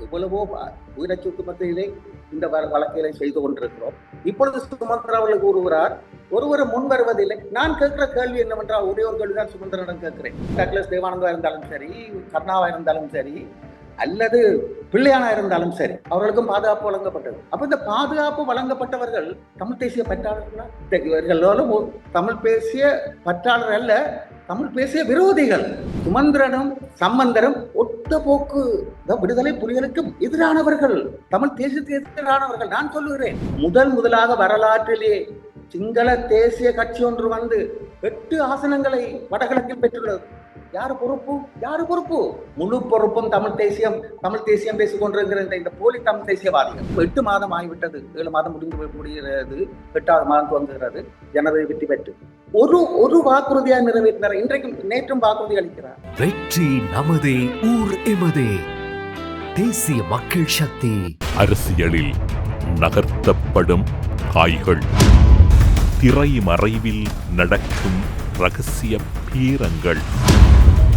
எவ்வளவோ உயிரச்சுக்கு மத்தியிலே இந்த வ- செய்து கொண்டிருக்கிறோம். இப்பொழுது சுமந்திரா அவர்கள் கூறுகிறார் ஒருவரும் முன் வருவதில்லை. நான் கேட்கிற கேள்வி என்னவென்றால் ஒரே ஒரு கேள்விதான் சுமந்திரனிடம் கேட்கிறேன். டக்ளஸ் தேவானந்தா இருந்தாலும் சரி கர்ணாவா இருந்தாலும் சரி அல்லது பிள்ளையானா இருந்தாலும் சரி அவர்களுக்கும் பாதுகாப்பு வழங்கப்பட்டது. அப்ப இந்த பாதுகாப்பு வழங்கப்பட்டவர்கள் தமிழ் தேசிய பற்றாளர்களா? இந்த தமிழ் பேசிய பற்றாளர் அல்ல தமிழ் பேசிய விரோதிகள் சுமந்திரனும் சம்பந்தரும் ஒத்த போக்கு. விடுதலை புலிகளுக்கு எதிரானவர்கள் தமிழ் தேசியத்துக்கு எதிரானவர்கள் நான் சொல்லுகிறேன். முதல் முதலாக வரலாற்றிலே சிங்கள தேசிய கட்சி ஒன்று வந்து எட்டு ஆசனங்களை வடகிழக்கில் பெற்றுள்ளது. யாரு பொறுப்பு? யாரு பொறுப்பு? முழு பொறுப்பும் தமிழ் தேசியம் தமிழ் தேசியம் பேசிக் கொண்டிருக்கிற இந்த- இந்த போலி தமிழ் தேசியவாதிகள். எட்டு மாதம் ஆகிவிட்டது. ஏழு மாதம் முடிந்து போய் முடிகிறது. எட்டாவது மாதம் துவங்குகிறது. ஜனவரி வெற்றி பெற்று. ஒரு ஒரு வாக்குறுதியா நிறைவேற்றினார். இன்றைக்கும் நேற்றும் வாக்குறுதி அளிக்கிறார். வெற்றி நமதே ஊர் எமதே. தேசிய மக்கள் சக்தி. அரசியலில் நகர்த்தப்படும் காய்கள் திரைமறைவில் நடக்கும் ரகசிய பீரங்கள்.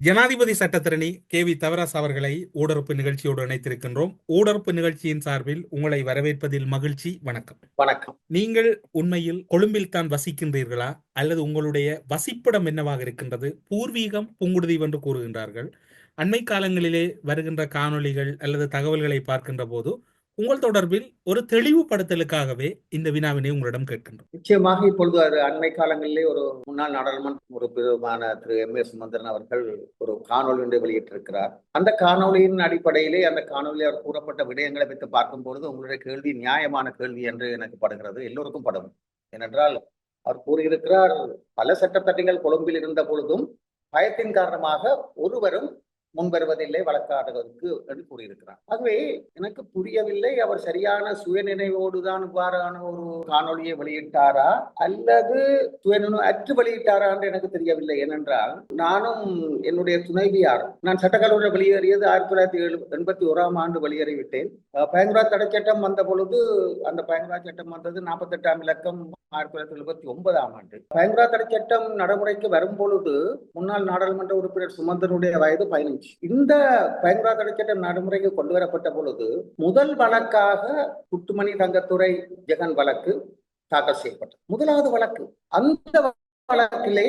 ஜனாதிபதி சட்டத்திரணி கே வி தவராஸ் அவர்களை ஊடறுப்பு நிகழ்ச்சியோடு இணைத்திருக்கின்றோம். ஊடறுப்பு நிகழ்ச்சியின் சார்பில் உங்களை வரவேற்பதில் மகிழ்ச்சி. வணக்கம். வணக்கம். நீங்கள் உண்மையில் கொழும்பில் தான் வசிக்கின்றீர்களா? அல்லது உங்களுடைய வசிப்பிடம் என்னவாக இருக்கின்றது? பூர்வீகம் புங்குடுதீவு என்று கூறுகின்றார்கள். அண்மை காலங்களிலே வருகின்ற காணொளிகள் அல்லது தகவல்களை பார்க்கின்ற போது உங்கள் தொடர்பில் ஒரு தெளிவுபடுத்தலுக்காகவே இந்த வினாவினை உங்களிடம் கேட்கின்றோம். நிச்சயமாக இப்பொழுது அது அண்மை காலங்களிலே ஒரு முன்னாள் நாடாளுமன்ற உறுப்பினருமான திரு எம். ஏ. சுமந்திரன் அவர்கள் ஒரு காணொலி ஒன்றை வெளியிட்டிருக்கிறார். அந்த காணொலியின் அடிப்படையிலே அந்த காணொலியில் அவர் கூறப்பட்ட விடயங்களை வைத்து பார்க்கும் பொழுது உங்களுடைய கேள்வி நியாயமான கேள்வி என்று எனக்கு படுகிறது. எல்லோருக்கும் படும். ஏனென்றால் அவர் கூறியிருக்கிறார் பல சட்டத்தட்டிகள் கொழும்பில் இருந்த பொழுதும் பயத்தின் காரணமாக ஒருவரும் முன்வருவதில்லை வழக்காடுவதற்கு என்று கூறியிருக்கிறார். ஆகவே எனக்கு புரியவில்லை அவர் சரியான சுயநினைவோடு தான் இவ்வாறான ஒரு காணொளியை வெளியிட்டாரா? அல்லது சுயநினைவு அற்று வெளியிட்டாரா என்று எனக்கு தெரியவில்லை. ஏனென்றால் நானும் என்னுடைய துணைவியார் நான் சட்டக்கல்லூரியில் வெளியேறியது ஆயிரத்தி தொள்ளாயிரத்தி ஏழு எண்பத்தி ஓராம் ஆண்டு வெளியேறிவிட்டேன். பயங்கரா தடைச்சட்டம் வந்த பொழுது அந்த பயங்கரா சட்டம் வந்தது நாற்பத்தெட்டாம் இலக்கம் ஆயிரத்தி தொள்ளாயிரத்தி எழுபத்தி ஒன்பதாம் ஆண்டு. பயங்கரா தடை சட்டம் நடைமுறைக்கு வரும் பொழுது முன்னாள் நாடாளுமன்ற உறுப்பினர் சுமந்தனுடைய வயது பதினஞ்சு. இந்த பயங்கரா தடை நடைமுறைக்கு கொண்டு வரப்பட்ட பொழுது முதல் வழக்காக குட்டுமணி தங்கத்துறை ஜெகன் வழக்கு தாக்கல் செய்யப்பட்டது. முதலாவது வழக்கு. அந்த வழக்கிலே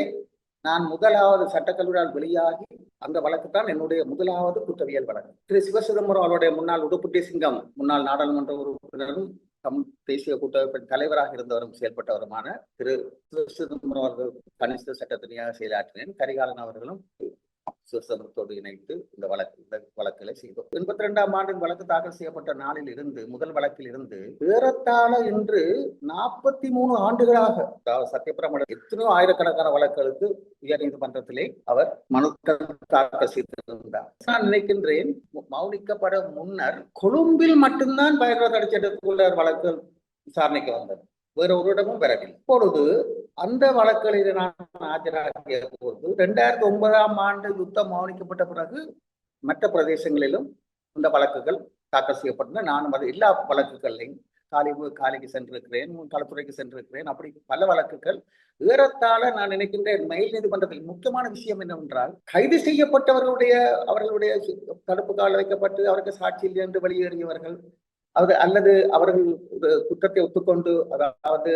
நான் முதலாவது சட்டக்கல்லூரியால் வெளியாகி அந்த வழக்கு தான் என்னுடைய முதலாவது குற்றவியல் வழக்கு. திரு சிவசிதம்பரம் அவருடைய முன்னாள் உடுப்புட்டி சிங்கம் முன்னாள் நாடாளுமன்ற உறுப்பினரும் தம் தேசிய கூட்டமைப்பின் தலைவராக இருந்தவரும் செயல்பட்டவருமான திரு சிவசிதம்பரம் அவர்கள் கனிஷ்ட சட்டத்தினியாக செயலாற்றினேன். கரிகாலன் அவர்களும் சிவசிதம்பரத்தோடு இணைத்து இந்த வழக்கு இந்த வழக்குகளை செய்தோம். எண்பத்தி ரெண்டாம் ஆண்டின் வழக்கு தாக்கல் செய்யப்பட்ட நாளில் இருந்து முதல் வழக்கில் இருந்து ஏறத்தாழ இன்று நாற்பத்தி மூணு ஆண்டுகளாக அதாவது எத்தனையோ ஆயிரக்கணக்கான வழக்குகளுக்கு உயர் நீதிமன்றத்திலே அவர் மனு தாக்கல் செய்திருந்தார். நான் நினைக்கின்றேன் மௌனிக்கப்பட முன்னர் கொழும்பில் மட்டும்தான் பயங்கர தடை சட்டத்துக்குள்ள வழக்கு விசாரணைக்கு வந்தது. வேற ஒரு இடமும் வரவில்லை. இப்பொழுது அந்த வழக்குகளில் நான் ஆஜராகிய போது ரெண்டாயிரத்தி ஒன்பதாம் ஆண்டு யுத்தம் மௌனிக்கப்பட்ட பிறகு மற்ற பிரதேசங்களிலும் இந்த வழக்குகள் தாக்கல் செய்யப்பட்டன. நானும் அது எல்லா வழக்குகளையும் காலி காலிக்கு சென்றிருக்கிறேன் களத்துறைக்கு சென்றிருக்கிறேன். அப்படி பல வழக்குகள் ஏறத்தாழ நான் நினைக்கின்றேன் மயில் நீதிமன்றத்தில் முக்கியமான விஷயம் என்னவென்றால் கைது செய்யப்பட்டவர்களுடைய அவர்களுடைய தடுப்பு கால வைக்கப்பட்டு அவருக்கு சாட்சி இல்லை என்று வெளியேறியவர்கள் அது அல்லது அவர்கள் குற்றத்தை ஒத்துக்கொண்டு அதாவது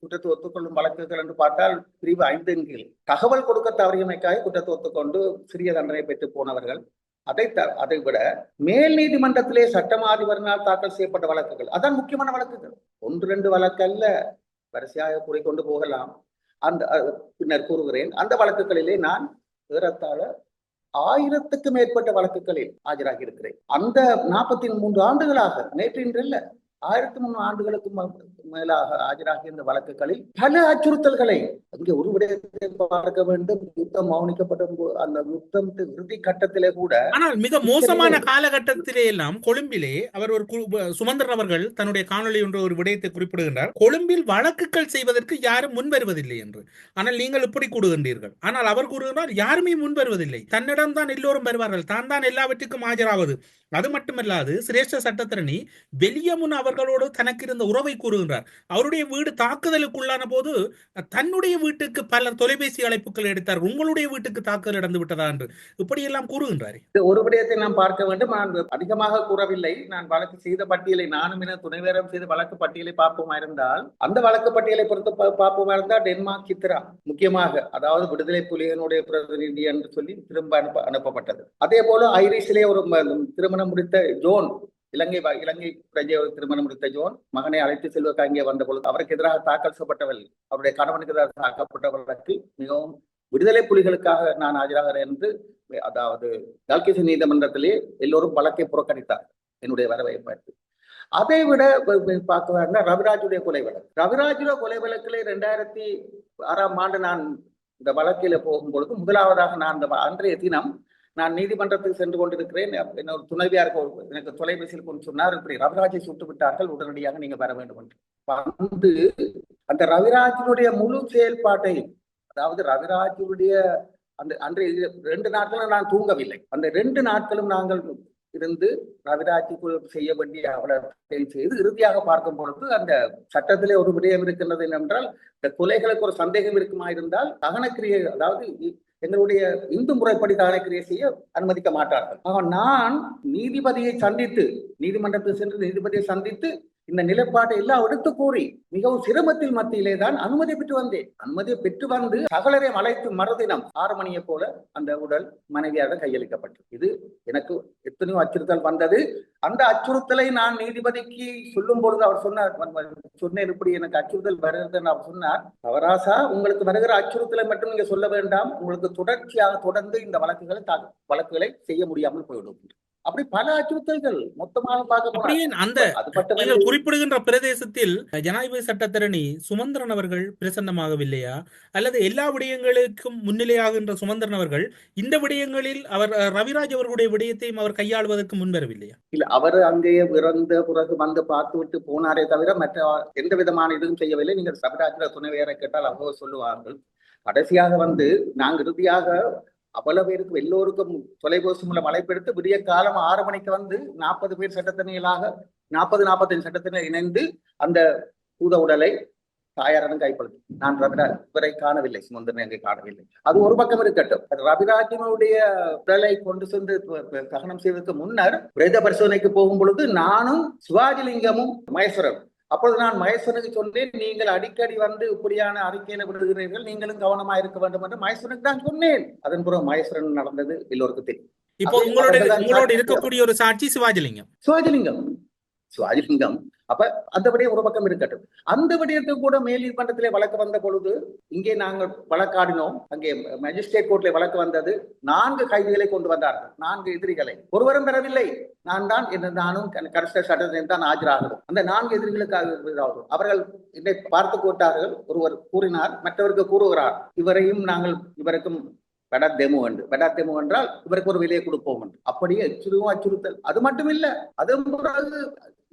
குற்றத்தை ஒத்துக்கொள்ளும் வழக்குகள் என்று பார்த்தால் பிரிவு ஐந்தின் கீழ். தகவல் கொடுக்க தவறியமைக்காக குற்றத்தை ஒத்துக்கொண்டு சிறிய தண்டனை பெற்று போனவர்கள் அதை த அதை விட மேல் நீதிமன்றத்திலே சட்டமாதிபரினால் தாக்கல் செய்யப்பட்ட வழக்குகள் அதான் முக்கியமான வழக்குகள். ஒன்று ரெண்டு வழக்கு அல்ல வரிசையாக கூறிக்கொண்டு போகலாம். அந்த பின்னர் கூறுகிறேன். அந்த வழக்குகளிலே நான் ஏறத்தாழ ஆயிரத்துக்கு மேற்பட்ட வழக்குகளில் ஆஜராகி இருக்கிறேன். அந்த நாற்பத்தி மூன்று ஆண்டுகளாக நேற்று இன்றில்ல ஆயிரத்தி முன்னூறு ஆண்டுகளுக்கு மேலாக ஆஜராகிய இந்த வழக்குகளில் பல அச்சுறுத்தல்களை அங்கே ஒரு விடயத்தை பார்க்க வேண்டும். யுத்தம் மௌனிக்கப்பட்ட அந்த யுத்தம் இறுதி கட்டத்திலே கூட ஆனால் மிக மோசமான காலகட்டத்திலே எல்லாம் கொழும்பிலே அவர் ஒரு சுமந்திரன் அவர்கள் தன்னுடைய காணொளி என்ற ஒரு விடயத்தை குறிப்பிடுகின்றார். கொழும்பில் வழக்குகள் செய்வதற்கு யாரும் முன்வருவதில்லை என்று. ஆனால் நீங்கள் இப்படி கூறுகின்றீர்கள். ஆனால் அவர் கூறுகிறார் யாருமே முன்வருவதில்லை. தன்னிடம் தான் எல்லோரும் வருவார்கள். தான் தான் எல்லாவற்றுக்கும் ஆஜராவது. அது மட்டுமல்லாது சிரேஷ்ட சட்டத்தரணி வெளியமுன் அவர்களோடு தனக்கு இருந்த உறவை கூறுகின்றார். அவருடைய வீடு தாக்குதலுக்குள்ளான போது தன்னுடைய வீட்டுக்கு பல தொலைபேசி அழைப்புகள் எடுத்தார் உங்களுடைய வீட்டுக்கு தாக்குதல் நடந்து விட்டதா என்று இப்படியெல்லாம் கூறுகின்றார். ஒரு விடயத்தை நாம் பார்க்க வேண்டும். நான் அதிகமாக கூறவில்லை. நான் வழக்கு செய்த பட்டியலை நானும் என துணைவேரம் செய்த வழக்கு பட்டியலை பார்ப்போமா இருந்தால் அந்த வழக்கு பட்டியலை பொறுத்து பார்ப்போமா இருந்தால் டென்மார்க் சித்ரா முக்கியமாக அதாவது விடுதலை புலிகளுடைய பிரதிநிதி என்று சொல்லி திரும்ப அனுப்ப அனுப்பப்பட்டது. அதே போல ஐரிஷிலே ஒரு திருமணம் முடித்த ஜோன் இலங்கை வ- இலங்கை பிரஜை திருமணம் முடித்த ஜோன் மகனை அழைத்து செல்வதற்காக இங்கே வந்த பொழுது அவருக்கு எதிராக தாக்கல் செய்யப்பட்டவள் அவருடைய கணவனுக்கு எதிராக தாக்கப்பட்ட வழக்கு மிகவும் விடுதலை புலிகளுக்காக நான் ஆஜராகிறேன் என்று அதாவது கல்கிசி நீதிமன்றத்திலே எல்லோரும் வழக்கை புறக்கணித்தார் என்னுடைய வரவை பார்த்து. அதை விட பார்க்க ரவிராஜுடைய கொலை வழக்கு. ரவிராஜுடைய கொலை வழக்கிலே ரெண்டாயிரத்தி ஆறாம் ஆண்டு நான் இந்த வழக்கில போகும் பொழுது முதலாவதாக நான் அந்த வ- அன்றைய தினம் நான் நீதிமன்றத்துக்கு சென்று கொண்டிருக்கிறேன். என்னோட துணைவியார் எனக்கு தொலைபேசியில் கொண்டு சொன்னார் இப்படி ரவிராஜை சுட்டு விட்டார்கள் உடனடியாக நீங்க வர வேண்டும் என்று. வந்து அந்த ரவிராஜனுடைய முழு செயல்பாட்டை அதாவது ரவிராஜுடைய அந்த அன்றைய ரெண்டு நாட்களும் நான் தூங்கவில்லை. அந்த ரெண்டு நாட்களும் நாங்கள் இருந்து நவிராட்சிக்குள் செய்ய வேண்டிய அவலத்தை செய்து இறுதியாக பார்க்கும் பொழுது அந்த சட்டத்திலே ஒரு விடயம் இருக்கின்றது என்னென்றால் இந்த கொலைகளுக்கு ஒரு சந்தேகம் இருக்குமா இருந்தால் தகனக்கிரியை அதாவது இ- எங்களுடைய இந்து முறைப்படி தகனக்கிரியை செய்ய அனுமதிக்க மாட்டார்கள். ஆக நான் நீதிபதியை சந்தித்து நீதிமன்றத்தில் சென்று நீதிபதியை சந்தித்து இந்த நிலைப்பாட்டை எல்லாம் எடுத்து கூறி மிகவும் சிரமத்தில் மத்தியிலே தான் அனுமதி பெற்று வந்தேன். அனுமதியை பெற்று வந்து சகலரையும் அழைத்து மறுதினம் ஆறு மணியை போல அந்த உடல் மனைவியாக கையளிக்கப்பட்டது. இது எனக்கு எத்தனையோ அச்சுறுத்தல் வந்தது. அந்த அச்சுறுத்தலை நான் நீதிபதிக்கு சொல்லும் பொழுது அவர் சொன்னார் சொன்னேன் இப்படி எனக்கு அச்சுறுத்தல் வருகிறதுன்னு அவர் சொன்னார். அவராசா உங்களுக்கு வருகிற அச்சுறுத்தலை மட்டும் நீங்க சொல்ல வேண்டாம். உங்களுக்கு தொடர்ச்சியாக தொடர்ந்து இந்த வழக்குகளை வழக்குகளை செய்ய முடியாமல் போய்விடும். அப்படி பல அச்சுறுத்தல்கள் மொத்தமாக பார்க்க அந்த நீங்கள் குறிப்பிடுகின்ற பிரதேசத்தில் ஜனாதிபதி சட்டத்தரணி சுமந்திரன் அவர்கள் பிரசன்னமாகவில்லையா? அல்லது எல்லா விடயங்களுக்கும் முன்னிலையாகின்ற சுமந்திரன் அவர்கள் இந்த விடயங்களில் அவர் ரவிராஜ் அவர்களுடைய விடயத்தையும் அவர் கையாளுவதற்கு முன்வரவில்லையா? இல்ல அவர் அங்கேயே இறந்த பிறகு வந்து பார்த்து விட்டு போனாரே தவிர மற்ற எந்த விதமான இதுவும் செய்யவில்லை. நீங்கள் சபராஜில துணைவியரை கேட்டால் அவங்க சொல்லுவார்கள். கடைசியாக வந்து நாங்கள் இறுதியாக அவ்வளவு பேருக்கு எல்லோருக்கும் தொலைபேசி மூலம் அழைப்பெடுத்து விடிய காலம் ஆறு மணிக்கு வந்து நாற்பது பேர் சட்டத்தினைகளாக நாற்பது நாற்பத்தஞ்சு சட்டத்தினர் இணைந்து அந்த பூத உடலை தாயாரனும் கைப்படுத்தி நான் ரவிராஜ் இவரை காணவில்லை. சுமந்திரன் எங்கே காணவில்லை. அது ஒரு பக்கம் இருக்கட்டும். அது ரவிராஜனுடைய உடலை கொண்டு சென்று தகனம் செய்வதற்கு முன்னர் பிரேத பரிசோதனைக்கு போகும் பொழுது நானும் சிவாஜிலிங்கமும் மகேஸ்வரன் அப்பொழுது நான் மகேஸ்வரனுக்கு சொன்னேன் நீங்கள் அடிக்கடி வந்து இப்படியான அறிக்கையில விடுகிறீர்கள் நீங்களும் கவனமா இருக்க வேண்டும் என்று மகேஸ்வரனுக்கு நான் சொன்னேன். அதன் பிறகு மகேஸ்வரன் நடந்தது? எல்லோருக்கும் தெரியும். இப்போ உங்களோட உங்களோட. இருக்கக்கூடிய ஒரு சாட்சி சிவாஜிலிங்கம். சிவாஜிலிங்கம். சிவாஜிலிங்கம் அப்ப அந்த விடயம் ஒரு பக்கம் இருக்கட்டும். அந்த விடயத்துக்கு கூட மேல் நீதிமன்றத்திலே வழக்கு வந்த பொழுது இங்கே நாங்கள் வழக்காடினோம். அங்கே மேஜிஸ்ட்ரேட் கோர்ட்ல வழக்கு வந்தது. நான்கு கைதிகளை கொண்டு வந்தார்கள். நான்கு எதிரிகளை. ஒருவரும் பெறவில்லை. நான் தான் என்ன நானும் கடைசி சட்டத்தில் தான் ஆஜராகிறோம் அந்த நான்கு எதிரிகளுக்காக அவர்கள் என்னை பார்த்து கூட்டார்கள் ஒருவர் கூறினார். மற்றவருக்கு கூறுகிறார். இவரையும் நாங்கள் இவருக்கும் பெடா தெமு என்று. பெடா தெமு என்றால் இவருக்கு ஒரு விலையை கொடுப்போம் என்று. அப்படியே அச்சுறுவும் அச்சுறுத்தல் அது மட்டும் இல்ல அதன் பிறகு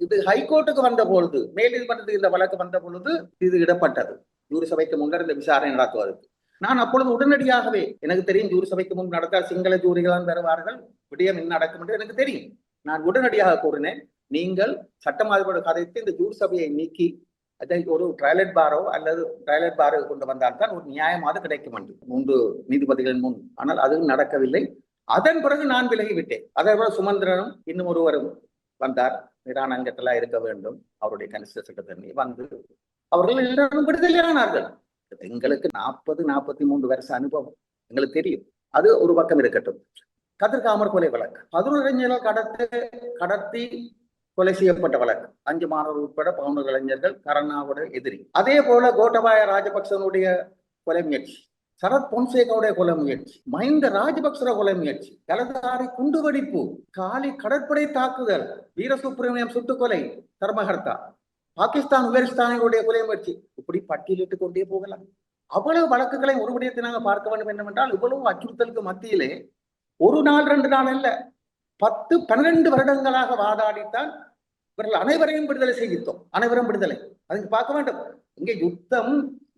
இது ஹைகோர்ட்டுக்கு வந்த பொழுது மேல் நீதிமன்றத்துக்கு இந்த வழக்கு வந்த பொழுது இது இடப்பட்டது. ஜூரி சபைக்கு முன்னர் இந்த விசாரணை நடத்துவதற்கு நான் அப்பொழுது உடனடியாகவே எனக்கு தெரியும் ஜூரி சபைக்கு முன் நடத்த சிங்கள ஜூரிகள் வருவார்கள் விடயம் என்ன நடக்கும் என்று எனக்கு தெரியும். நான் உடனடியாக கூறினேன் நீங்கள் சட்டமாதிபோடு கதைத்து இந்த ஜூரி சபையை நீக்கி அதை ஒரு ட்ரைலட் பாரோ அல்லது ட்ரைலட் பாரோ கொண்டு வந்தால்தான் ஒரு நியாயமாக கிடைக்கும் என்று. மூன்று நீதிபதிகளின் முன். ஆனால் அதுவும் நடக்கவில்லை. அதன் பிறகு நான் விலகி விட்டேன் அதே போல சுமந்திரனும் இன்னும் ஒருவரும் வந்தார். நிரானங்கத்தலா இருக்க வேண்டும். அவருடைய கனிஷ்ட சட்டத்தண்ணி வந்து அவர்கள் எல்லாரும் விடுதலையானார்கள் எங்களுக்கு நாற்பது நாற்பத்தி மூன்று வருஷ அனுபவம். எங்களுக்கு தெரியும். அது ஒரு பக்கம் இருக்கட்டும். கதிர்காமர் கொலை வழக்கு. பதினொரு கடத்து கடத்தி கொலை செய்யப்பட்ட வழக்கு. அஞ்சு மாணவர்கள் உட்பட பவுன இளைஞர்கள் கருணாவோட எதிரி. அதே போல கோட்டபாய ராஜபக்சனுடைய கொலை முயற்சி. சரத் பொன்சேகாவுடைய கொலை முயற்சி மஹிந்த ராஜபக்சர கொலை முயற்சி கலதாரி குண்டுவெடிப்பு காலி கடற்படை தாக்குதல் வீரசுப்ரமணியம் சுட்டுக்கொலை தர்மகர்த்தா பாகிஸ்தான் உபரிஸ்தானிகளுடைய கொலை முயற்சி இப்படி பட்டியலிட்டு கொண்டே போகலாம். அவ்வளவு வழக்குகளை ஒரு விடயத்தை நாங்கள் பார்க்க வேண்டும் என்னவென்றால் இவ்வளவு அச்சுறுத்தலுக்கு மத்தியிலே ஒரு நாள் ரெண்டு நாள் அல்ல பத்து பன்னிரண்டு வருடங்களாக வாதாடித்தான் இவர்கள் அனைவரையும் விடுதலை செய்வித்தோம் அனைவரும் விடுதலை. அதுக்கு பார்க்க வேண்டும். இங்கே யுத்தம்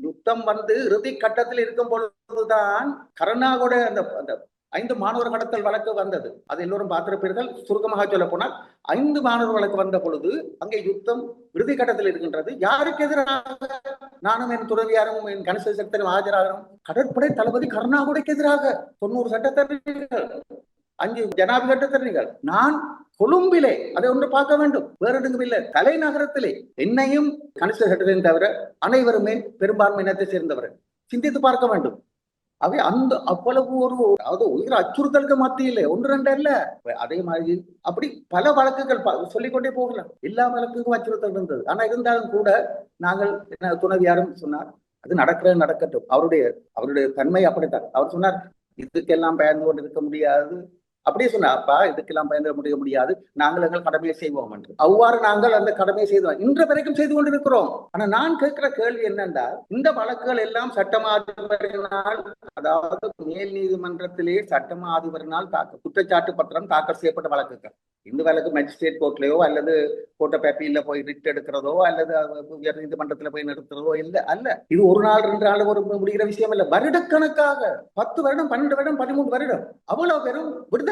யுத்தம் வந்து இறுதி கட்டத்தில் இருக்கும் பொழுதுதான் கருணாவோட அந்த அந்த ஐந்து மாணவர் கடத்தல் வழக்கு வந்தது. அது எல்லோரும் பார்த்திருப்பீர்கள். சுருக்கமாக சொல்ல போனால் ஐந்து மாணவர் வழக்கு வந்த பொழுது அங்கே யுத்தம் இறுதி கட்டத்தில் இருக்கின்றது. யாருக்கு எதிராக? நானும் என் துறவியாரும் என் கணேச சக்தரும் ஆஜராகிறோம் கடற்படை தளபதி கருணாகுடைக்கு எதிராக தொண்ணூறு சட்டத்தரணிகள் அஞ்சு ஜனாபி நான் கொழும்பிலே அதை ஒன்று பார்க்க வேண்டும். வேற எங்கும் இல்லை. தலைநகரத்திலே என்னையும் கணிச சட்டத்தையும் தவிர அனைவருமே பெரும்பான்மை இனத்தை சேர்ந்தவர்கள் சிந்தித்து பார்க்க வேண்டும். அவை அந்த அவ்வளவு ஒரு அதாவது உயிர் அச்சுறுத்தலுக்கு மத்தியிலே ஒன்று ரெண்டு அல்ல. அதே மாதிரி அப்படி பல வழக்குகள் சொல்லிக்கொண்டே போகலாம். எல்லா வழக்குக்கும் அச்சுறுத்தல் இருந்தது. ஆனா இருந்தாலும் கூட நாங்கள் என்ன துணைவியாரும் சொன்னார் அது நடக்கிறது நடக்கட்டும். அவருடைய அவருடைய தன்மை அப்படித்தான். அவர் சொன்னார் இதுக்கெல்லாம் பயந்து கொண்டு இருக்க முடியாது. அப்படியே சொன்னார் அப்பா இதுக்கெல்லாம் பயந்து முடிய முடியாது. நாங்கள் எங்கள் கடமையை செய்வோம் என்று. அவ்வாறு நாங்கள் அந்த கடமையை செய்தோம் இன்று வரைக்கும் செய்து கொண்டிருக்கிறோம். ஆனா நான் கேட்கிற கேள்வி என்னென்றால் இந்த வழக்குகள் எல்லாம் சட்டமா அதிபரினால் அதாவது மேல் நீதிமன்றத்திலே சட்டமா அதிபரினால் தாக்க குற்றச்சாட்டு பத்திரம் தாக்கல் செய்யப்பட்ட வழக்குகள். இந்த வழக்கு மேஜிஸ்ட்ரேட் கோர்ட்லயோ அல்லது கோர்ட்ட பேப்பியில போய் ரிட் எடுக்கிறதோ அல்லது உயர் நீதிமன்றத்துல போய் நிறுத்துறதோ இல்ல அல்ல. இது ஒரு நாள் ரெண்டு நாள் ஒரு முடிகிற விஷயம் இல்ல. வருடக்கணக்காக பத்து வருடம் பன்னெண்டு வருடம் பதிமூணு வருடம். அவ்வளவு பெரும் விடுதலை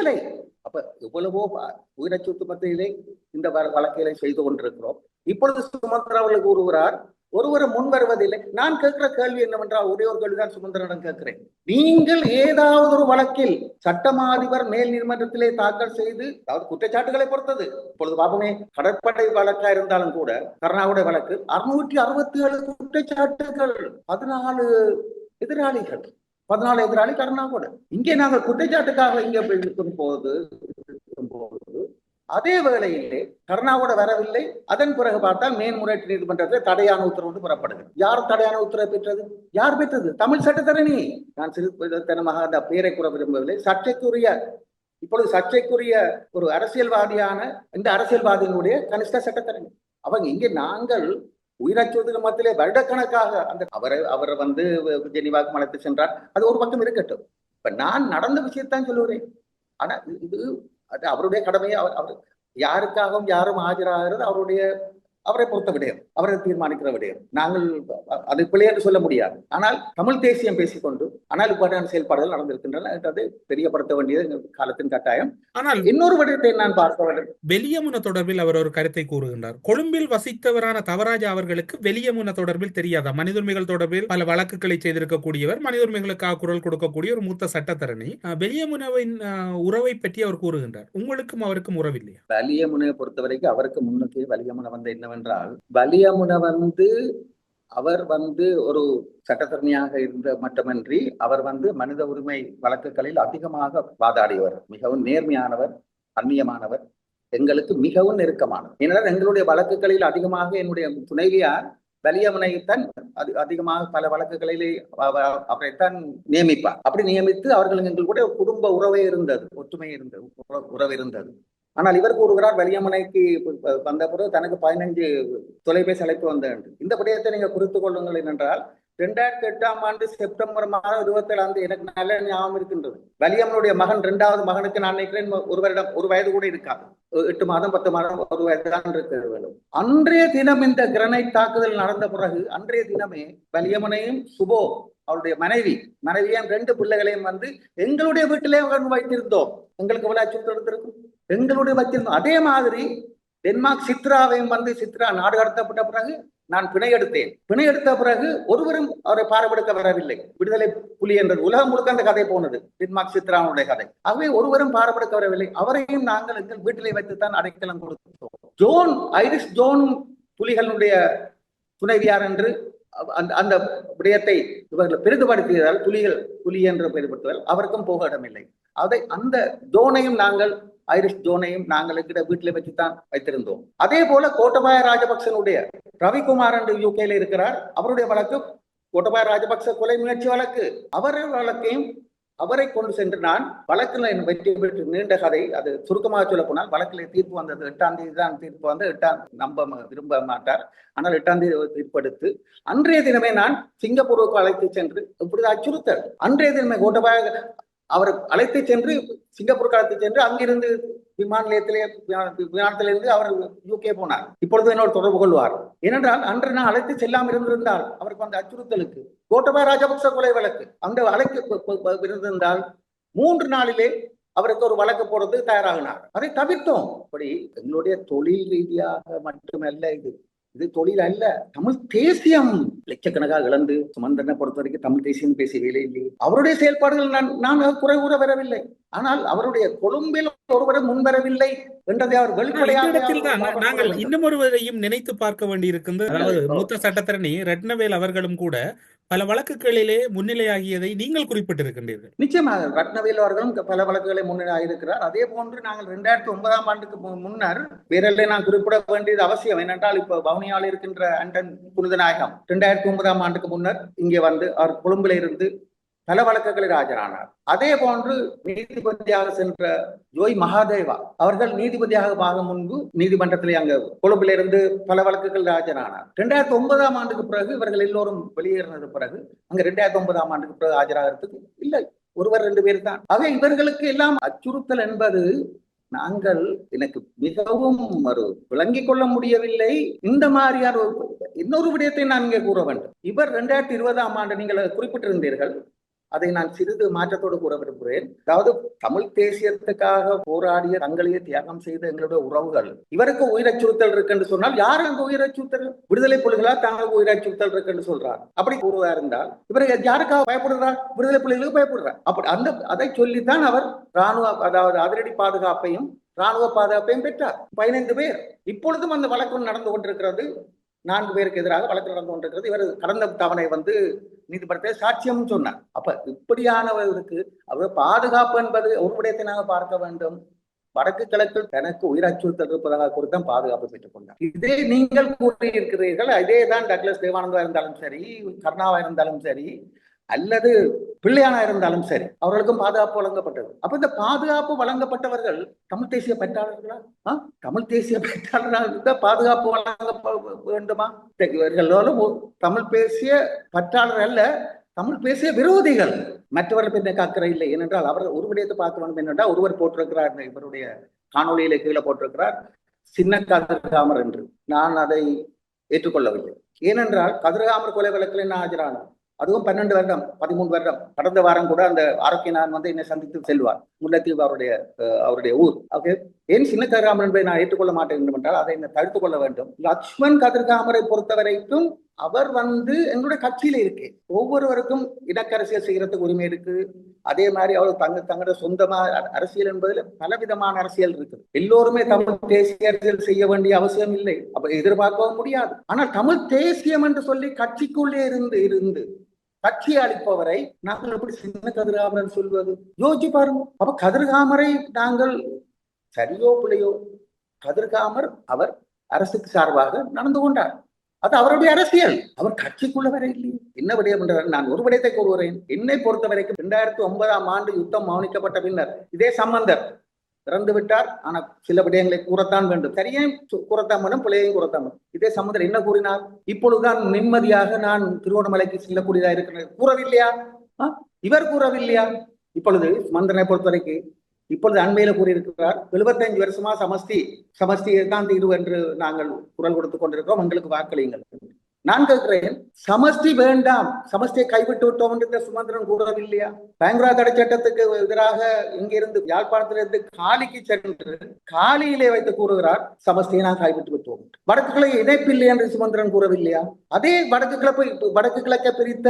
அப்ப எவ்வளவோ ப- உயிரச்சுத்து பத்திரிகை இந்த வ- செய்து கொண்டிருக்கிறோம். இப்பொழுது சுமந்திரா அவர்கள் கூறுகிறார் ஒருவரும் முன் வருவதில்லை நான் கேட்கிற கேள்வி என்னவென்றால் ஒரே ஒரு கேள்விதான் சுமந்திரனிடம் கேட்கிறேன். நீங்கள் ஏதாவது ஒரு வழக்கில் சட்டமாதிபர் மேல் நீதிமன்றத்திலே தாக்கல் செய்து அதாவது குற்றச்சாட்டுகளை பொறுத்தது. இப்பொழுது பாபமே கடற்படை வழக்கா இருந்தாலும் கூட கர்நாடக வழக்கு அறுநூற்றி அறுபத்தி ஏழு குற்றச்சாட்டுகள் பதினாலு எதிராளிகள். பதினாலு எதிராளி கருணாகோட இங்கே நாங்கள் குற்றச்சாட்டுக்காக இங்கே இருக்கும் போது போது அதே வேளையிலே கருணாவோட வரவில்லை. அதன் பிறகு பார்த்தால் மேன்முறையீட்டு நீதிமன்றத்தில் தடையான உத்தரவு ஒன்று புறப்படுது யார் தடையான உத்தரவு பெற்றது? யார் பெற்றது? தமிழ் சட்டத்தரணி. நான் சிறுத்தனமாக அந்த பெயரை கூற விரும்பவில்லை. சர்ச்சைக்குரிய இப்பொழுது சர்ச்சைக்குரிய ஒரு அரசியல்வாதியான இந்த அரசியல்வாதியினுடைய கனிஷ்ட சட்டத்தரணி. அவங்க இங்கே நாங்கள் உயிரச்சுறுத்தல் மத்தியிலே வருடக்கணக்காக அந்த அவரை அவரை வந்து ஜெனிவாக்கு மலைத்து சென்றார். அது ஒரு பக்கம் இருக்கட்டும். இப்ப நான் நடந்த விஷயத்தான் சொல்லுகிறேன். ஆனா இது- அது அவருடைய கடமையை அவர் அவர் யாருக்காகவும் யாரும் ஆஜராகிறது அவருடைய அவரை பொறுத்த விடயம். அவரை தீர்மானிக்கிற விடயம். நாங்கள் அது பிழை என்று சொல்ல முடியாது. ஆனால் தமிழ் தேசியம் பேசிக்கொண்டு ஆனால் இவ்வாறான செயல்பாடுகள் நடந்திருக்கின்றன அது தெரியப்படுத்த வேண்டியது காலத்தின் கட்டாயம். ஆனால் இன்னொரு விடயத்தை நான் பார்க்க வேண்டும். வெளியமுன தொடர்பில் அவர் ஒரு கருத்தை கூறுகின்றார். கொழும்பில் வசித்தவரான தவராஜா அவர்களுக்கு வெளியமுன தொடர்பில் தெரியாதா? மனித உரிமைகள் தொடர்பில் பல வழக்குகளை செய்திருக்கக்கூடியவர் மனித உரிமைகளுக்காக குரல் கொடுக்கக்கூடிய ஒரு மூத்த சட்டத்தரணி. வெளியமுனவின் உறவை பற்றி அவர் கூறுகின்றார். உங்களுக்கும் அவருக்கும் உறவில்லையா? வலியமுனை பொறுத்த வரைக்கும் அவருக்கு முன்னுக்கு வலியமுனை வந்து என்னவென்றால் வலியமுனை வந்து அவர் வந்து ஒரு சட்டத்தரணியாக இருந்த மட்டுமன்றி அவர் வந்து மனித உரிமை வழக்குகளில் அதிகமாக வாதாடியவர் மிகவும் நேர்மையானவர் அந்நியமானவர் எங்களுக்கு மிகவும் நெருக்கமானவர். ஏனென்றால் எங்களுடைய வழக்குகளில் அதிகமாக என்னுடைய துணைவியார் வலியமுனையைத்தான் அது அதிகமாக பல வழக்குகளிலே அவரைத்தான் நியமிப்பார். அப்படி நியமித்து அவர்கள் எங்கள் கூட குடும்ப உறவே இருந்தது ஒற்றுமை இருந்தது உறவு இருந்தது. ஆனால் இவர் கூறுகிறார் வலியமனைக்கு வந்த பிறகு தனக்கு பதினஞ்சு தொலைபேசி அழைப்பு வந்த என்று. இந்த விடயத்தை நீங்க குறித்து கொள்ளுங்கள் என்றால் ரெண்டாயிரத்தி எட்டாம் ஆண்டு செப்டம்பர் மாதம் இருபத்தி ஏழாம் தேதி எனக்கு நல்ல ஞாபகம் இருக்கின்றது. வலியம்மனுடைய மகன் இரண்டாவது மகனுக்கு நான் நினைக்கிறேன் ஒரு வருடம் ஒரு வயது கூட இருக்காது. எட்டு மாதம் பத்து மாதம் ஒரு வயது தான் இருக்க வேண்டும். அன்றைய தினம் இந்த கிரனைட் தாக்குதல் நடந்த பிறகு அன்றைய தினமே வலியம்மனையும் சுபோ அவருடைய மனைவி மனைவியும் ரெண்டு பிள்ளைகளையும் வந்து எங்களுடைய வீட்டிலே வைத்திருந்தோம். எங்களுக்கு எவ்வளவு அச்சுறுத்தல் இருந்திருக்கும் எங்களுடைய வைத்திருந்தோம் அதே மாதிரி டென்மார்க் சித்ராவையும் வந்து சித்ரா நாடு கடத்தப்பட்ட பிறகு நான் பிணை எடுத்தேன். பிணை எடுத்த பிறகு ஒருவரும் அவரை பாரபடுத்த வரவில்லை. விடுதலை புலி என்றது உலகம் முழுக்க அந்த கதை போனது. டென்மார்க் சித்ராவுடைய கதை. ஆகவே ஒருவரும் பாரபடுத்த வரவில்லை. அவரையும் நாங்கள் எங்கள் வீட்டிலே வைத்துத்தான் அடைக்கலம் கொடுத்தோம். ஜோன் ஐரிஸ் ஜோனும் புலிகளுடைய துணைவியார் என்று அந்த அந்த விடயத்தை இவர்கள் பெரிதுபடுத்தியதால் புலிகள் புலி என்று பெரிதுபடுத்துவதால் அவருக்கும் போக இடமில்லை. அதை அந்த ஜோனையும் நாங்கள் ஐரிஷ் ஜோனையும் நாங்கள் எங்கிட்ட வீட்டில் வச்சுத்தான் வைத்திருந்தோம். அதே போல கோட்டபாய ராஜபக்சனுடைய ரவிக்குமார் என்று யூகேல இருக்கிறார். அவருடைய வழக்கு கோட்டபாய ராஜபக்ச கொலை முயற்சி வழக்கு. அவர் வழக்கையும் அவரை கொண்டு சென்று நான் வழக்கில் வெற்றி பெற்று நீண்ட கதை அது சுருக்கமாக சொல்ல போனால் வழக்கில் தீர்ப்பு வந்தது எட்டாம் தேதி தான் தீர்ப்பு வந்து எட்டாம் நம்ப விரும்ப மாட்டார். ஆனால் எட்டாம் தேதி தீர்ப்படுத்து அன்றைய தினமே நான் சிங்கப்பூருக்கு அழைத்து சென்று இப்படி அச்சுறுத்தல். அன்றைய தினமே கோட்டபாய அவர் அழைத்து சென்று சிங்கப்பூர் அழைத்து சென்று அங்கிருந்து விமான நிலையத்திலே விமானத்திலிருந்து அவர் யூகே போனார். இப்பொழுது என்னோட தொடர்பு கொள்வார். ஏனென்றால் அன்று நான் அழைத்து செல்லாமல் இருந்திருந்தால் அவருக்கு அந்த அச்சுறுத்தலுக்கு கோட்டபாய ராஜபக்ச கொலை வழக்கு அந்த வழக்கு இருந்திருந்தால் மூன்று நாளிலே அவருக்கு ஒரு வழக்கு போடுறது தயாராகினார். அதை தவிர்த்தோம். அப்படி எங்களுடைய தொழில் ரீதியாக மட்டுமல்ல இது. இது தொழில் அல்ல. தமிழ் தேசியம். லட்சக்கணக்காக இழந்து சுமந்தனை பொறுத்த வரைக்கும் தமிழ் தேசியம் பேசிய வேலை இல்லை அவருடைய செயல்பாடுகள் நான் நான் குறை கூற வரவில்லை. ஆனால் அவருடைய கொழும்பில் ஒருவரும் முன்வரவில்லை என்றதை அவர் வெளிப்படையாக நாங்கள். இன்னும் ஒருவரையும் நினைத்து பார்க்க வேண்டியிருக்கின்றது. அதாவது மூத்த சட்டத்தரணி ரட்னவேல் அவர்களும் கூட பல வழக்குகளிலே முன்னிலையாகியதை நீங்கள் குறிப்பிட்டிருக்கின்றீர்கள். நிச்சயமாக ரத்னவேல் அவர்களும் பல வழக்குகளை முன்னிலையாக இருக்கிறார் அதே போன்று நாங்கள் ரெண்டாயிரத்தி ஒன்பதாம் ஆண்டுக்கு முன்னர் விரலை நான் குறிப்பிட வேண்டியது அவசியம். ஏனென்றால் இப்ப வவுனியாவில் இருக்கின்ற அண்டன் புனிதநாயகம் ரெண்டாயிரத்தி ஒன்பதாம் ஆண்டுக்கு முன்னர் இங்கே வந்து அவர் கொழும்புல இருந்து பல வழக்குகளில் ஆஜரானார் அதே போன்று நீதிபதியாக சென்ற ஜோய் மகாதேவா அவர்கள் நீதிபதியாக ஆக முன்பு நீதிமன்றத்தில் அங்க கொழும்பிலிருந்து பல வழக்குகள் ஆஜரானார் ரெண்டாயிரத்தி ஒன்பதாம் ஆண்டுக்கு பிறகு இவர்கள் எல்லோரும் வெளியேறினது பிறகு அங்க ரெண்டாயிரத்தி ஒன்பதாம் ஆண்டுக்கு பிறகு ஆஜராகிறதுக்கு இல்லை. ஒருவர் ரெண்டு பேர் தான். ஆக இவர்களுக்கு எல்லாம் அச்சுறுத்தல் என்பது நாங்கள் எனக்கு மிகவும் ஒரு விளங்கிக் கொள்ள முடியவில்லை. இந்த மாதிரியான ஒரு இன்னொரு விடயத்தை நான் இங்கே கூற வேண்டும். இவர் ரெண்டாயிரத்தி இருபதாம் ஆண்டு நீங்கள் குறிப்பிட்டிருந்தீர்கள் அதை நான் சிறிது மாற்றத்தோடு கூற விரும்புகிறேன். அதாவது தமிழ் தேசியத்துக்காக போராடிய தங்களையே தியாகம் செய்த எங்களுடைய உறவுகள் இவருக்கு உயிர் அச்சுறுத்தல் இருக்கு என்று சொன்னால் யார் அங்கு உயிர் அச்சுறுத்தல் விடுதலை புலிகளா தாங்களுக்கு உயிர் அச்சுறுத்தல் இருக்கு என்று சொல்றார். அப்படி கூறுவதா இருந்தால் இவர் யாருக்காக பயப்படுறார் விடுதலை புலிகளுக்கு பயப்படுறார் அப்படி அந்த அதை சொல்லித்தான் அவர் ராணுவ அதாவது அதிரடி பாதுகாப்பையும் ராணுவ பாதுகாப்பையும் பெற்றார். பதினைந்து பேர். இப்பொழுதும் அந்த வழக்கு நடந்து கொண்டிருக்கிறது. நான்கு பேருக்கு எதிராக வழக்கு நடந்து கொண்டிருக்கிறது. இவர் கடந்த தவணை வந்து நீதிமன்றத்தில் சாட்சியம் சொன்னார். அப்ப இப்படியானவர்களுக்கு அவர் பாதுகாப்பு என்பது ஒரு விடயத்தை நாங்கள் பார்க்க வேண்டும். வடக்கு கிழக்கில் தனக்கு உயிர் அச்சுறுத்தல் இருப்பதாக குறித்தான் பாதுகாப்பு பெற்றுக் கொண்டார். இதே நீங்கள் கூறியிருக்கிறீர்கள் இதே தான் டக்ளஸ் தேவானந்தா இருந்தாலும் சரி கருணாவா இருந்தாலும் சரி அல்லது பிள்ளையானா இருந்தாலும் சரி அவர்களுக்கும் பாதுகாப்பு வழங்கப்பட்டது. அப்ப இந்த பாதுகாப்பு வழங்கப்பட்டவர்கள் தமிழ் தேசிய பெற்றாளர்களா? ஆ? தமிழ் தேசிய பெற்றாளர்களுக்கு பாதுகாப்பு வழங்க வேண்டுமா? இவர்களோடும் தமிழ் பேசிய பற்றாளர் அல்ல தமிழ் பேசிய விரோதிகள். மற்றவர்கள் பின்ன காக்கிற இல்லை. ஏனென்றால் அவர் ஒரு விடயத்தை பார்க்க வேண்டும் என்னென்றால் ஒருவர் போட்டிருக்கிறார் இவருடைய காணொலியில கீழே போட்டிருக்கிறார் சின்ன கதிர்காமர் என்று. நான் அதை ஏற்றுக்கொள்ளவில்லை. ஏனென்றால் கதிர்காமர் கொலை வழக்கில் நான் ஆஜரானேன் அதுவும் பன்னெண்டு வருடம் பதிமூணு வருடம். கடந்த வாரம் கூட அந்த ஆரோக்கியநாதன் வந்து என்னை சந்தித்து செல்வார். முல்லைத்தீவு அவருடைய அவருடைய ஊர். ஓகே? ஏன் சின்ன என்பதை நான் ஏற்றுக்கொள்ள மாட்டேன் என்றால் அதை என்ன தடுத்துக் கொள்ள வேண்டும். லக்ஷ்மண் கதிர்காமரை பொறுத்த வரைக்கும் அவர் வந்து எங்களுடைய கட்சியில இருக்கு. ஒவ்வொருவருக்கும் இடக்கரசியல் செய்யறதுக்கு உரிமை இருக்கு. அதே மாதிரி அவர் தங்க தங்களோட சொந்தமா அரசியல் என்பதுல பல விதமான அரசியல் இருக்குது எல்லோருமே தமிழ் தேசிய அரசியல் செய்ய வேண்டிய அவசியம் இல்லை. அப்ப எதிர்பார்க்கவும் முடியாது. ஆனால் தமிழ் தேசியம் என்று சொல்லி கட்சிக்குள்ளே இருந்து இருந்து கட்சி அளிப்பவரை நாங்கள் எப்படி சின்ன கதிராமரன் சொல்வது? யோசிச்சு பாருங்க. அப்ப கதிர்காமரை நாங்கள் சரியோ பிள்ளையோ? கதிர்காமர் அவர் அரசுக்கு சார்பாக நடந்து கொண்டார். அது அவருடைய அரசியல். அவர் கட்சிக்குள்ள வர இல்லையே. என்ன விடயம் என்றார் நான் ஒரு விடயத்தை கூறுகிறேன். என்னை பொறுத்த வரைக்கும் இரண்டாயிரத்தி ஒன்பதாம் ஆண்டு யுத்தம் மௌனிக்கப்பட்ட பின்னர் இதே சம்பந்தர் இறந்து விட்டார். ஆனா சில விடயங்களை கூறத்தான் வேண்டும். சரியும் கூறத்தான் வேண்டும் பிள்ளையையும் கூறத்தான் வேண்டும். இதே சம்பந்தர் என்ன கூறினார்? இப்பொழுதுதான் நிம்மதியாக நான் திருவோணமலைக்கு செல்லக்கூடியதா இருக்கிறேன். கூறவில்லையா? இவர் கூறவில்லையா? இப்பொழுது மந்திரனை பொறுத்தவரைக்கும் இப்பொழுது அண்மையில கூறியிருக்கிறார் 75 வருஷமா சமஸ்தி சமஸ்தி தான் தீர்வு என்று நாங்கள் குரல் கொடுத்து கொண்டிருக்கிறோம். எங்களுக்கு வாக்களியுங்கள். நான் கேட்கிறேன் சமஸ்தி வேண்டாம். சமஸ்தியை கைவிட்டு விட்டோம் என்று சுமந்திரன் கூறவில்லையா? பயங்கரவாத தடை சட்டத்துக்கு எதிராக இங்கிருந்து யாழ்ப்பாணத்திலிருந்து காலிக்கு சென்று காலியிலே வைத்து கூறுகிறார் சமஸ்தியை நான் கைவிட்டு விட்டோம் வடக்கு கிளை இணைப்பில்லை என்று சுமந்திரன் கூறவில்லையா? அதே வடக்கு கிழக்கு வடக்கு கிழக்கை பிரித்த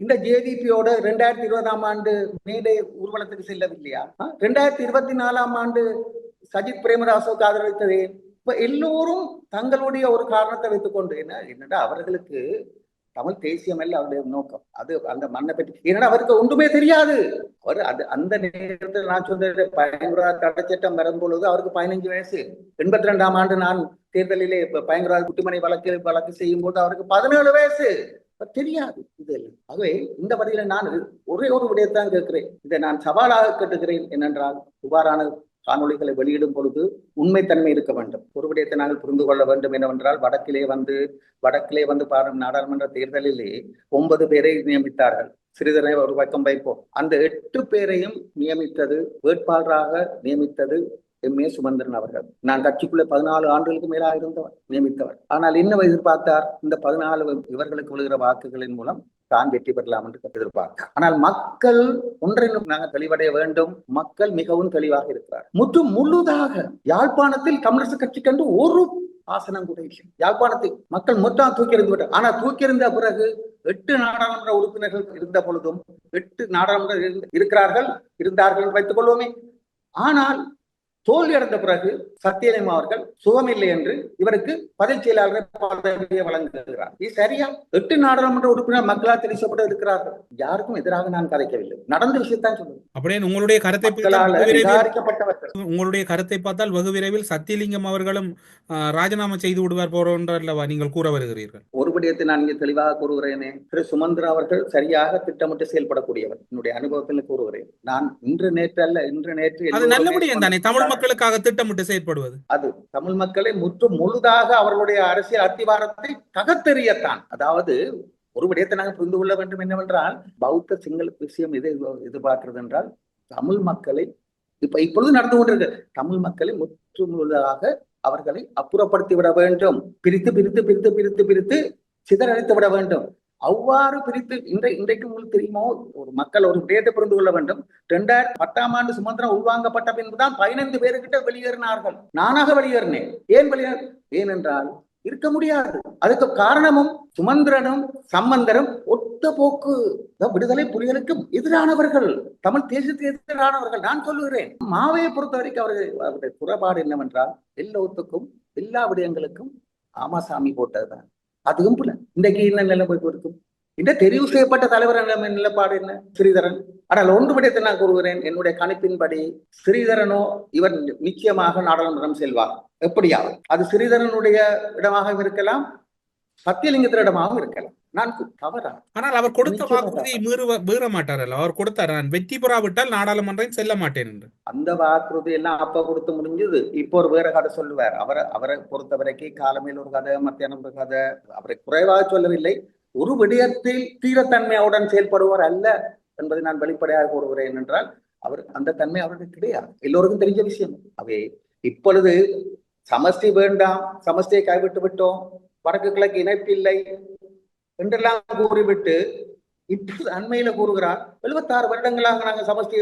இந்த ஜேவிபியோட ரெண்டாயிரத்தி இருபதாம் ஆண்டு மேடை ஊர்வலத்துக்கு செல்லவில்லையா? ரெண்டாயிரத்தி இருபத்தி நாலாம் ஆண்டு சஜித் பிரேமதாசுக்கு ஆதரவித்ததே இப்ப எல்லோரும் தங்களுடைய ஒரு காரணத்தை வைத்துக்கொண்டு என்ன என்னடா அவர்களுக்கு தமிழ் தேசியம் அல்ல அவருடைய நோக்கம். அது அந்த மண்ணை பற்றி என்னடா அவருக்கு ஒன்றுமே தெரியாது. அவர் அது அந்த நேரத்தில் நான் சொன்ன பயங்கரவாத தடைச்சட்டம் வரும்பொழுது அவருக்கு பதினஞ்சு வயசு. எண்பத்தி ரெண்டாம் ஆண்டு நான் தேர்தலிலே இப்ப பயங்கரவாத குட்டிமனை வழக்கு வழக்கு செய்யும் போது அவருக்கு பதினேழு வயசு. தெரியாது இது ஆகவே இந்த வழியில நான் ஒரே ஒரு விடயத்தான் கேட்கிறேன். இதை நான் சவாலாக கேட்டுக்கிறேன். என்னென்றால் இவ்வாறான காணொளிகளை வெளியிடும் பொழுது உண்மைத்தன்மை இருக்க வேண்டும். ஒரு விடயத்தை நாங்கள் புரிந்து கொள்ள வேண்டும் என்னவென்றால் வடக்கிலே வந்து வடக்கிலே வந்து நாடாளுமன்ற தேர்தலிலே ஒன்பது பேரை நியமித்தார்கள். சிறிதரை ஒரு பக்கம் வைப்போம். அந்த எட்டு பேரையும் நியமித்தது வேட்பாளராக நியமித்தது எம். ஏ. சுமந்திரன் அவர்கள். நான் கட்சிக்குள்ளே பதினாலு ஆண்டுகளுக்கு மேலாக இருந்தவர் நியமித்தவர். ஆனால் என்ன எதிர்பார்த்தார் இந்த பதினாலு இவர்களுக்கு விழுகிற வாக்குகளின் மூலம் தான் வெற்றி பெறலாம் என்று எதிர்பார்த்தார் ஆனால் மக்கள் ஒன்றினும் நாங்கள் தெளிவடைய வேண்டும். மக்கள் மிகவும் தெளிவாக இருக்கிறார். முற்று முழுதாக யாழ்ப்பாணத்தில் கம்யூனிஸ்ட் கட்சி கண்டு ஒரு ஆசனம் கூட இல்லை. யாழ்ப்பாணத்தில் மக்கள் மொத்தம் தூக்கி எறிந்து விட்டார். ஆனா தூக்கி பிறகு எட்டு நாடாளுமன்ற உறுப்பினர்கள் இருந்த பொழுதும் எட்டு நாடாளுமன்ற இருக்கிறார்கள் இருந்தார்கள் வைத்துக் கொள்வோமே. ஆனால் தோல்வி அடைந்த பிறகு சத்தியலிங்கம் அவர்கள் சுகமில்லை என்று இவருக்கு பதில் செயலாளர் பதவியை வழங்குகிறார். இது சரியா? எட்டு நாடாளுமன்ற உறுப்பினர் மக்களால் தெரிவிக்கப்பட்டு இருக்கிறார்கள். யாருக்கும் எதிராக நான் கதைக்கவில்லை. நடந்த விஷயத்தான் சொல்லுவேன். அப்படியே உங்களுடைய கருத்தை உங்களுடைய கருத்தை பார்த்தால் வெகு விரைவில் சத்தியலிங்கம் அவர்களும் ராஜினாமா செய்து விடுவார் போறோன்ற அல்லவா நீங்கள் கூற வருகிறீர்கள்? ஒரு விடயத்தை நான் இங்கே தெளிவாக கூறுகிறேனே. திரு சுமந்திரா அவர்கள் சரியாக திட்டமிட்டு செயல்படக்கூடியவர். என்னுடைய அனுபவத்தில் கூறுகிறேன். நான் இன்று நேற்று அல்ல இன்று நேற்று நல்லபடியும் தானே தமிழ். மக்களுக்காக திட்டமிட்டு செயற்படுவது? அது தமிழ் மக்களை முற்று முழுதாக அவர்களுடைய அரசியல் அத்திவாரத்தை தகத்தெறியத்தான். அதாவது ஒரு விடயத்தை நாங்கள் புரிந்து கொள்ள வேண்டும் என்னவென்றால் பௌத்த சிங்கள விஷயம் எதை எதிர்பார்க்கிறது என்றால் தமிழ் மக்களை இப்ப இப்பொழுது நடந்து கொண்டிருக்கு. தமிழ் மக்களை முற்று முழுதாக அவர்களை அப்புறப்படுத்தி விட வேண்டும். பிரித்து பிரித்து பிரித்து பிரித்து பிரித்து சிதறடித்து விட வேண்டும். அவ்வாறு பிரித்து இன்றை இன்றைக்கு உங்களுக்கு தெரியுமோ? ஒரு மக்கள் ஒரு விடயத்தை புரிந்து கொள்ள வேண்டும். ரெண்டாயிரத்தி பத்தாம் ஆண்டு சுமந்திரம் உள்வாங்கப்பட்ட பின்புதான் பதினைந்து பேருக்கிட்ட வெளியேறினார்கள். நானாக வெளியேறினேன். ஏன் வெளியே? ஏனென்றால் இருக்க முடியாது. அதுக்கு காரணமும் சுமந்திரனும் சம்பந்தரும் ஒத்த போக்கு. விடுதலை புலிகளுக்கு எதிரானவர்கள். தமிழ் தேசத்துக்கு எதிரானவர்கள். நான் சொல்லுகிறேன். மாவையை பொறுத்த வரைக்கும் அவர்கள் அவருடைய குறைபாடு என்னவென்றால் எல்லோத்துக்கும் எல்லா விடயங்களுக்கும் ஆமாசாமி போட்டதுதான். அதுவும் புல இன்றைக்கு என்ன நிலைமை இருக்கும் இந்த தெரிவு செய்யப்பட்ட தலைவர் நிலைப்பாடு என்ன? ஸ்ரீதரன். ஆனால் ஒன்று விடயத்தை நான் கூறுகிறேன். என்னுடைய கணிப்பின்படி ஸ்ரீதரனோ இவர் நிச்சயமாக நாடாளுமன்றம் செல்வார். எப்படியாவது. அது ஸ்ரீதரனுடைய இடமாகவும் இருக்கலாம் சத்தியலிங்கத்தின் இடமாகவும் இருக்கலாம். நான் தவறா. ஆனால் அவர் கொடுத்த. வாக்குறுதியை மீறுவ மீற மாட்டாரல்ல அவர் கொடுத்தார்? நான் வெற்றி பெறாவிட்டால் நாடாளுமன்றம் செல்ல மாட்டேன் என்று. அந்த வாக்குறுதி எல்லாம் அப்ப கொடுத்து முடிஞ்சது. இப்போ ஒரு வேற கதை சொல்லுவார். அவரை அவரை பொறுத்த வரைக்கும் காலமையில் ஒரு கதை மத்தியானம் ஒரு கதை. அவரை குறைவாக சொல்லவில்லை. ஒரு விடயத்தில் தீரத்தன்மையுடன் செயல்படுவார் அல்ல என்பதை நான் வெளிப்படையாக கூறுகிறேன் என்றால் அவர் அந்த தன்மை அவருக்கு கிடையாது. எல்லோருக்கும் தெரிஞ்ச விஷயம். அவை இப்பொழுது சமஷ்டி வேண்டாம் சமஷ்டியை கைவிட்டு விட்டோம். வடக்கு கிழக்கு இணைப்பில்லை என்றெல்லாம் கூறிவிட்டு இப்போது அண்மையில கூறுகிறார் எழுபத்தாறு வருடங்களாக நாங்க சமஷ்டி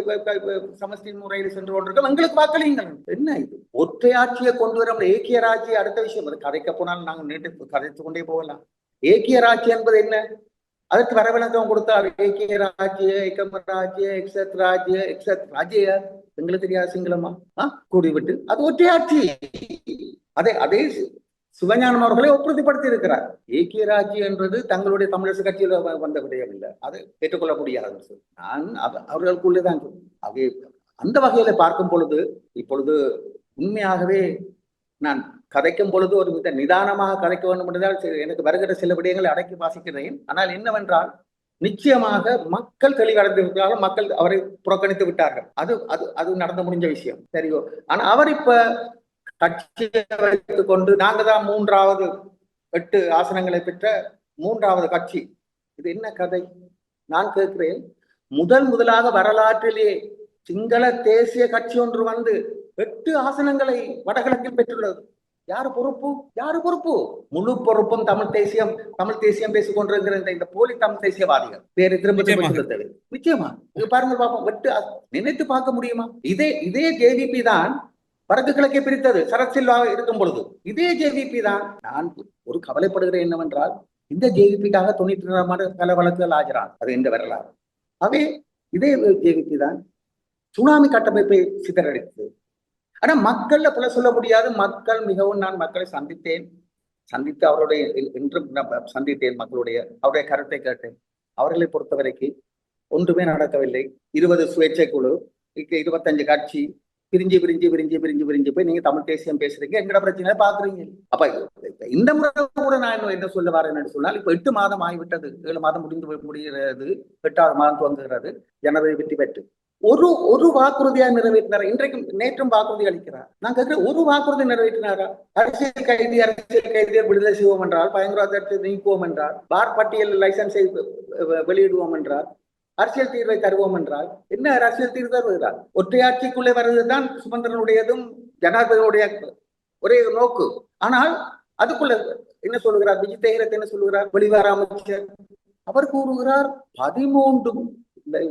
சமஷ்டி முறையில் சென்று கொண்டிருக்கோம் எங்களுக்கு வாக்களியுங்கள். என்ன இது? ஒற்றையாட்சியை கொண்டு வர ஏக்கிய ராஜ்ய அடுத்த விஷயம். அது கதைக்க போனால் நாங்கள் நீட்டு கதைத்து கொண்டே போகலாம். ஏக்கிய ராஜ்யம் என்பது என்ன? அதற்கு வரவிளக்கம் கொடுத்தார். ஏக்கிய ராஜ்ய ஏக்கம் ராஜ்ய எக்ஸத் ராஜ்ய எக்ஸத் ராஜ்ய. எங்களுக்கு தெரியாது சிங்களமா? ஆ கூடிவிட்டு அது ஒற்றையாட்சி. அதே அதே சிவஞானம் அவர்களை உறுதிப்படுத்தி இருக்கிறார் ஏக்கிய ராஜ்யம் என்பது தங்களுடைய தமிழரசு கட்சியில் வந்த விடயம் இல்லை. அது ஏற்றுக்கொள்ள நான் அவ- அவர்களுக்குள்ளே தான் அவை அந்த வகையில பார்க்கும் பொழுது இப்பொழுது உண்மையாகவே நான் கதைக்கும் பொழுது ஒரு மிக நிதானமாக கதைக்க வேண்டும் என்றால் எனக்கு வருகிற சில விடயங்களை அடக்கி வாசிக்கிறேன். ஆனால் என்னவென்றால் நிச்சயமாக மக்கள் தெளிவடைந்திருக்கிறார்கள். மக்கள் அவரை புறக்கணித்து விட்டார்கள். அது அது அது நடந்து முடிஞ்ச விஷயம். சரியோ. ஆனா அவர் இப்ப கட்சியை வைத்துக் கொண்டு நாங்க தான் மூன்றாவது எட்டு ஆசனங்களை பெற்ற மூன்றாவது கட்சி. இது என்ன கதை? நான் கேட்கிறேன். முதல் முதலாக வரலாற்றிலே சிங்கள தேசிய கட்சி ஒன்று வந்து எட்டு ஆசனங்களை வடகிழக்கில் பெற்றுள்ளது. யாரு பொறுப்பு? யாரு பொறுப்பு? முழு பொறுப்பும் தமிழ் தேசியம் தமிழ் தேசியம் பேசிக் கொண்டிருக்கிற இந்த- போலி தமிழ் தேசியவாதிகள். பேரை திரும்ப நிச்சயமா. பாருங்க பாப்போம். வெட்டு நினைத்து பார்க்க முடியுமா? இதே இதே ஜேவிபி தான் வடக்கு கிழக்கை பிரித்தது சரத் சில்வா இருக்கும் பொழுது. இதே ஜேவிபி தான். நான் ஒரு கவலைப்படுகிறேன் என்னவென்றால் இந்த ஜேவிபிக்காக தொண்ணூற்றி ரெண்டாம் ஆண்டு பல வழக்குகள் ஆஜரான் அது இந்த வரலாறு. அவே இதே ஜேவிபி தான் சுனாமி கட்டமைப்பை சிதறடித்தது. ஆனா மக்கள்ல புல சொல்ல முடியாது. மக்கள் மிகவும் நான் மக்களை சந்தித்தேன். சந்தித்து அவருடைய என்றும் சந்தித்தேன் மக்களுடைய அவருடைய கருத்தை கேட்டேன். அவர்களை பொறுத்தவரைக்கு ஒன்றுமே நடக்கவில்லை. இருபது சுயேட்சை குழு இருபத்தஞ்சு கட்சி பிரிஞ்சு பிரிஞ்சு பிரிஞ்சு பிரிஞ்சு பிரிஞ்சு போய் நீங்க தமிழ் தேசியம் பேசுறீங்க. எங்கட பிரச்சனை பாக்குறீங்க? அப்ப இந்த முறை கூட நான் இன்னும் என்ன சொல்ல வரேன்னு சொன்னால் இப்ப எட்டு மாதம் ஆகிவிட்டது. ஏழு மாதம் முடிந்து போய் முடிகிறது. எட்டாவது மாதம் துவங்குகிறது. ஜனவரி வெற்றி பெற்று. ஒரு ஒரு வாக்குறுதியா நிறைவேற்றினாரா? இன்றைக்கும் நேற்றும் வாக்குறுதி அளிக்கிறார். நான் கேட்கிறேன் ஒரு வாக்குறுதி நிறைவேற்றினாரா? அரசியல் கைதி அரசியல் கைதியர் விடுதலை செய்வோம் என்றால் பயங்கரவாதத்தை நீக்குவோம் என்றார் பார் பட்டியல் லைசன்ஸை வெளியிடுவோம் என்றார் அரசியல் தீர்வை தருவோம் என்றால் என்ன அரசியல் தீர்வு தருவதால் ஒற்றையாட்சிக்குள்ளே வருவதுதான் சுமந்திரனுடையதும் ஜனாதிபதியுடைய ஒரே நோக்கு. ஆனால் அதுக்குள்ள என்ன சொல்லுகிறார்? விஜய் தேகரத் என்ன சொல்லுகிறார்? வெளிவார அமைச்சர். அவர் கூறுகிறார் பதிமூன்று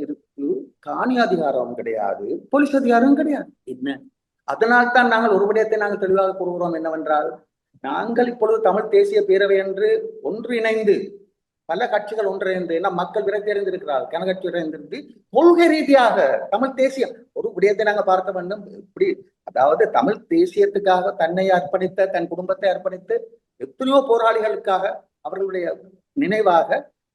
இருக்கு. காணி அதிகாரம் கிடையாது போலீஸ் அதிகாரம் கிடையாது. என்ன? அதனால் தான் நாங்கள் ஒரு விடயத்தை நாங்கள் தெளிவாக கூறுகிறோம் என்னவென்றால் நாங்கள் இப்பொழுது தமிழ் தேசிய பேரவை என்று ஒன்றிணைந்து பல கட்சிகள் ஒன்றிணைந்து ஏன்னா மக்கள் விரக்தி அடைந்திருக்கிறார்கள் கனகட்சி இணைந்திருந்து கொள்கை ரீதியாக தமிழ் தேசியம் ஒரு விடயத்தை நாங்கள் பார்க்க வேண்டும். இப்படி அதாவது தமிழ் தேசியத்துக்காக தன்னை அர்ப்பணித்த தன் குடும்பத்தை அர்ப்பணித்து எத்தனையோ போராளிகளுக்காக அவர்களுடைய நினைவாக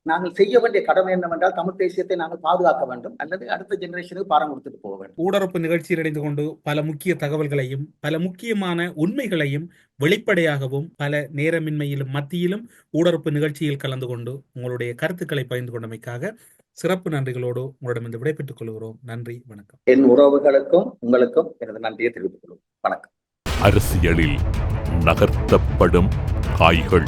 நாங்கள் செய்ய வேண்டிய கடமை என்னவென்றால் தமிழ் தேசியத்தை நாங்கள் பாதுகாக்க வேண்டும். அல்லது அடுத்த ஜெனரேஷனுக்கு பாரம் கொடுத்துட்டு போக வேண்டும். ஊடரப்பு நிகழ்ச்சியில் இணைந்து கொண்டு பல முக்கிய தகவல்களையும் பல முக்கியமான உண்மைகளையும் வெளிப்படையாகவும் பல நேரமின்மையிலும் மத்தியிலும் ஊடரப்பு நிகழ்ச்சியில் கலந்து கொண்டு உங்களுடைய கருத்துக்களை பகிர்ந்து கொண்டமைக்காக சிறப்பு நன்றிகளோடு உங்களிடமிருந்து விடைபெற்றுக் கொள்கிறோம். நன்றி வணக்கம். என் உறவுகளுக்கும் உங்களுக்கும் எனது நன்றியை தெரிவித்துக் கொள்வோம் வணக்கம். அரசியலில் நகர்த்தப்படும் காய்கள்.